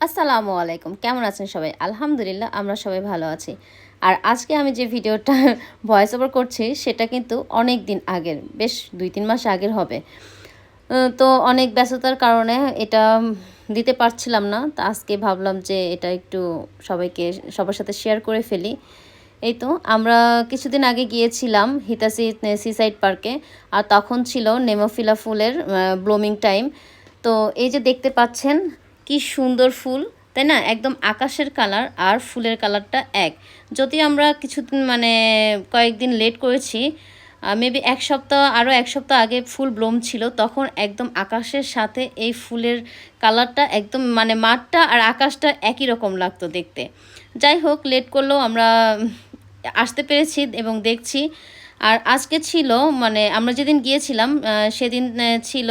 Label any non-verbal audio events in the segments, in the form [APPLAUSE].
আসসালামু আলাইকুম। কেমন আছেন সবাই? আলহামদুলিল্লাহ, আমরা সবাই ভালো আছি। আর আজকে আমি যে ভিডিওটা [LAUGHS] ভয়েস ওভার করছি, সেটা কিন্তু অনেক দিন আগের, বেশ দুই তিন মাস আগের হবে। তো অনেক ব্যস্ততার কারণে এটা দিতে পারছিলাম না। তো আজকে ভাবলাম যে এটা একটু সবাইকে, সবার সাথে শেয়ার করে ফেলি। এই তো, আমরা কিছুদিন আগে গিয়েছিলাম হিতাসি সিসাইড পার্কে আর তখন ছিল নেমোফিলা ফুলের ব্লুমিং টাইম তো এই যে দেখতে পাচ্ছেন কি সুন্দর ফুল, তাই না? একদম আকাশের কালার আর ফুলের কালারটা এক। যদি আমরা কিছুদিন মানে কয়েকদিন লেট করেছি মেবি এক সপ্তাহ আরও এক সপ্তাহ আগে ফুল ব্লোম ছিল, তখন একদম আকাশের সাথে এই ফুলের কালারটা একদম মানে মাঠটা আর আকাশটা একই রকম লাগতো দেখতে। যাই হোক লেট করলেও আমরা আসতে পেরেছি এবং দেখছি। আর আজকে ছিল মানে আমরা যেদিন গিয়েছিলাম সেদিন ছিল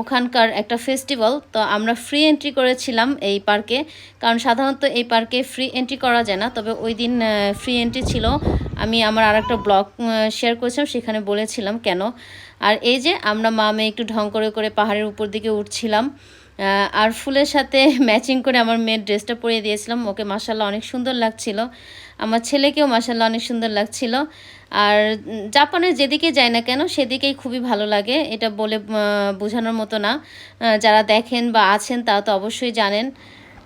ওখানকার একটা ফেস্টিভ্যাল তো আমরা ফ্রি এন্ট্রি করেছিলাম এই পার্কে কারণ সাধারণত এই পার্কে ফ্রি এন্ট্রি করা যায় না, তবে ওই দিন ফ্রি এন্ট্রি ছিল। আমি আমার আর একটা ব্লগ শেয়ার করেছিলাম, সেখানে বলেছিলাম কেন। আর এই যে আমরা মা মেয়ে একটু ঢং করে করে পাহাড়ের উপর দিকে উঠছিলাম আর ফুলের সাথে [LAUGHS] ম্যাচিং করে আমার মেয়ের ড্রেসটা পরিয়ে দিয়েছিলাম। ওকে মাসাল্লাহ অনেক সুন্দর লাগছিল। আমার ছেলেকেও মাসাল্লাহ অনেক সুন্দর লাগছিল। আর জাপানের যেদিকে যায় না কেন, সেদিকেই খুবই ভালো লাগে। এটা বলে বোঝানোর মতো না। যারা দেখেন বা আছেন, তারা তো অবশ্যই জানেন।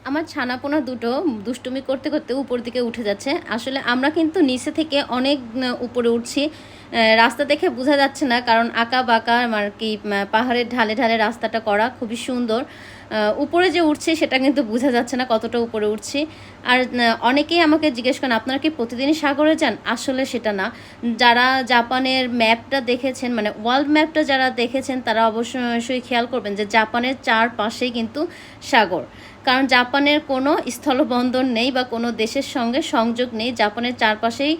আমার ছানাপোনা দুটো দুষ্টুমি করতে করতে উপর দিকে উঠে যাচ্ছে। আসলে আমরা কিন্তু নিচে থেকে অনেক উপরে উঠছি। রাস্তা দেখে বোঝা যাচ্ছে না, কারণ আঁকা বাঁকা আর কি পাহাড়ের ঢালে ঢালে রাস্তাটা করা খুবই সুন্দর। উপরে যে উঠছে সেটা কিন্তু বোঝা যাচ্ছে না কতটা উপরে উঠছি। আর অনেকেই আমাকে জিজ্ঞেস করেন, আপনারা কি প্রতিদিনই সাগরে যান? আসলে সেটা না। যারা জাপানের ম্যাপটা দেখেছেন মানে ওয়ার্ল্ড ম্যাপটা যারা দেখেছেন, তারা অবশ্যই অবশ্যই খেয়াল করবেন যে জাপানের চারপাশেই কিন্তু সাগর। কারণ জাপানের কোনো স্থলবন্দর নেই বা কোনো দেশের সঙ্গে সংযোগ নেই। জাপানের চারপাশেই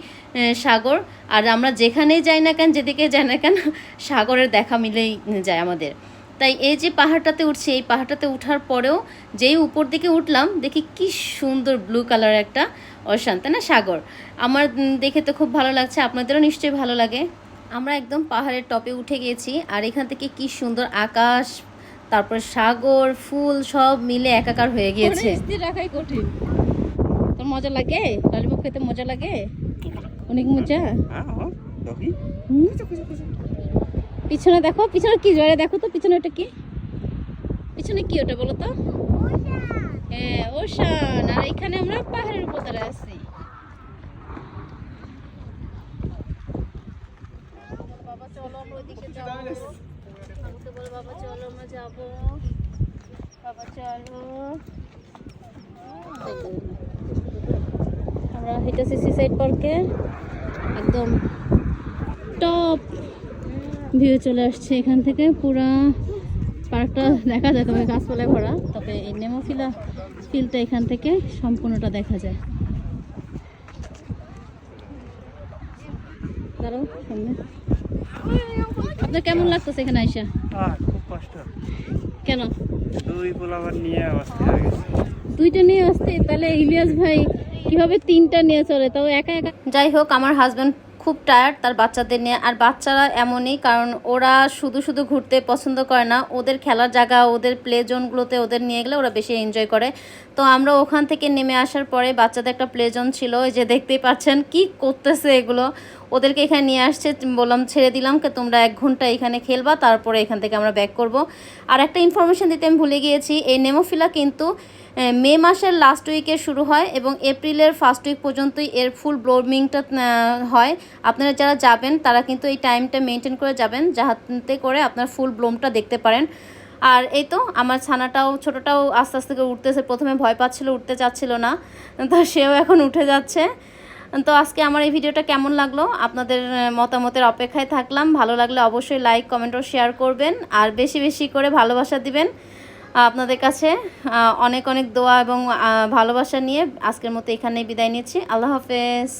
সাগর। আর আমরা যেখানেই যাই না কেন, যেদিকে যাই না কেন, [LAUGHS] সাগরের দেখা মিলেই যায় আমাদের। তাই এই যে পাহাড়টাতে উঠছি, এই পাহাড়টাতে উঠার পরেও যেই উপর দিকে উঠলাম, দেখি কি সুন্দর ব্লু কালার একটা অশান তাই না, সাগর। আমার দেখে তো খুব ভালো লাগছে, আপনাদেরও নিশ্চয়ই ভালো লাগে। আমরা একদম পাহাড়ের টপে উঠে গিয়েছি আর এখান থেকে কি সুন্দর আকাশ তারপরে সাগর ফুল সব মিলে একাকার হয়ে গিয়েছে। স্থির রাখাই কঠিন। তোর মজা লাগে? ললিপপ খেতে মজা লাগে? অনেক মজা? পিছনে দেখো পিছনে কি জয় দেখো তো পিছনে ওটা কি? পিছনে কি ওটা বলো তো? হ্যাঁ ওশান। আর এখানে আমরা পাহাড়ের উপর দাঁড়ায় আছি। বাবা চলো আমরা ওইদিকে যাব। আমাকে বলে, বাবা চলো, আমরা যাব। বাবা চলো। আমরা হেঁটেছি সিসাইড পার্কে একদম টপ ভিউ চলে আসছে এখান থেকে। পুরা পার্কটা দেখা যায়, তবে গাছপালায় ভরা। তবে এই নেমোফিলা ফিলটা এখান থেকে সম্পূর্ণটা দেখা যায়। দাঁড়াও, সামনে। আপনার কেমন লাগতেছে এখানে আইসা? খুব কষ্ট। কেন? দুই পোলাবার নিয়ে অবস্থা দুইটা নিয়ে আসতে তাহলে ইলিয়াস ভাই কীভাবে তিনটা নিয়ে চলে? তাও একা একা? যাই হোক আমার হাজব্যান্ড খুব টায়ার্ড তার বাচ্চাদের নিয়ে। আর বাচ্চারা এমনই কারণ ওরা শুধু শুধু ঘুরতে পছন্দ করে না। ওদের খেলার জায়গা ওদের প্লে জোনগুলোতে ওদের নিয়ে গেলে ওরা বেশি এনজয় করে। তো আমরা ওখান থেকে নেমে আসার পরে বাচ্চাদের একটা প্লে জোন ছিল। ওই যে দেখতেই পাচ্ছেন কি করতেছে এগুলো। ওদেরকে এখানে নিয়ে আসছে বললাম, ছেড়ে দিলাম, কে তোমরা এক ঘণ্টা এখানে খেলবা, তারপরে এখান থেকে আমরা ব্যাক করব। আর একটা ইনফরমেশন দিতে আমি ভুলে গিয়েছি, এই নেমোফিলা কিন্তু মে মাসের লাস্ট উইকে শুরু হয় এবং এপ্রিলের ফার্স্ট উইক পর্যন্তই এর ফুল ব্লোমিংটা হয়। আপনারা যারা যাবেন, তারা কিন্তু এই টাইমটা মেনটেন করে যাবেন, যাহাতে করে আপনার ফুল ব্লোমটা দেখতে পারেন। আর এই তো, আমার ছানাটাও, ছোটোটাও আস্তে আস্তে করে উঠতেছে, প্রথমে ভয় পাচ্ছিল, উঠতে চাচ্ছিল না, তো সেও এখন উঠে যাচ্ছে। তো আজকে আমার এই ভিডিওটা কেমন লাগল? আপনাদের মতামতের অপেক্ষায় থাকলাম। ভালো লাগলে অবশ্যই লাইক কমেন্ট ও শেয়ার করবেন। আর বেশি বেশি করে ভালোবাসা দিবেন। আপনাদের কাছে অনেক অনেক দোয়া এবং ভালোবাসা নিয়ে আজকের মতো এখানেই বিদায় নিচ্ছি। আল্লাহ হাফেজ।